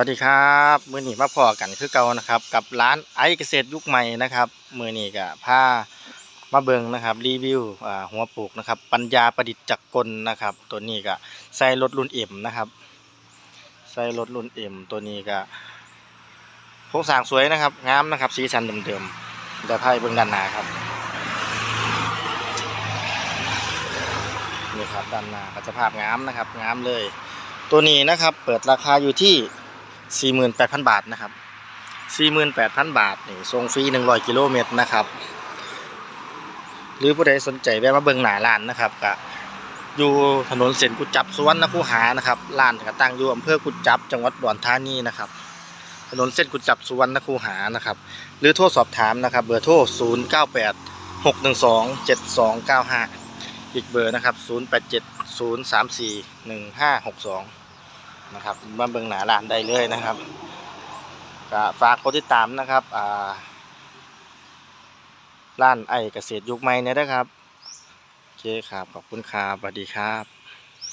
วัสดีครับมือหนีมาพอกันคือเก่านะครับ กับร้านไอเกษตรยุคใหม่นะครับมือหนี้ก็พามาเบิงนะครับ รีวิวหัวปลูกนะครับ ปัญญาประดิษฐ์จักรกลนะครับ ตัวนี้ก็ใส่รถรุ่นเอ็มนะครับใส่รถรุ่นเอ็มตัวนี้ก็โครงสร้างสวยนะครับงามนะครับ สีสันเดิมๆเดี๋ยวพาไปเบิงด้านหน้าครับนี่ครับด้านหน้าก็จะภาพงามนะครับงามเลย ตัวนี้นะครับเปิดราคาอยู่ที่ 48,000 บาทนะครับ 48,000 บาทนี่ส่งฟรี 100 กิโลเมตรนะครับ หรือผู้ใดสนใจแวะมาเบิ่งหน้าร้านนะครับก็อยู่ถนนเส้นกุจับสุวรรณคูหานะครับร้านก็ตั้งอยู่อำเภอกุจับ จังหวัดอุดรธานีนะครับ ถนนเส้นกุจับสุวรรณคูหานะครับ หรือโทรสอบถามนะครับ เบอร์โทร 098 612 7295 อีกเบอร์นะครับ 087 034 1562 นะครับมาเบิ่งหนาล้านได้เลยนะครับก็ฝากกดติดตามนะครับอ่าร้านไอเกษตรยุคใหม่เนี่ยนะครับโอเคครับขอบคุณครับสวัสดีครับ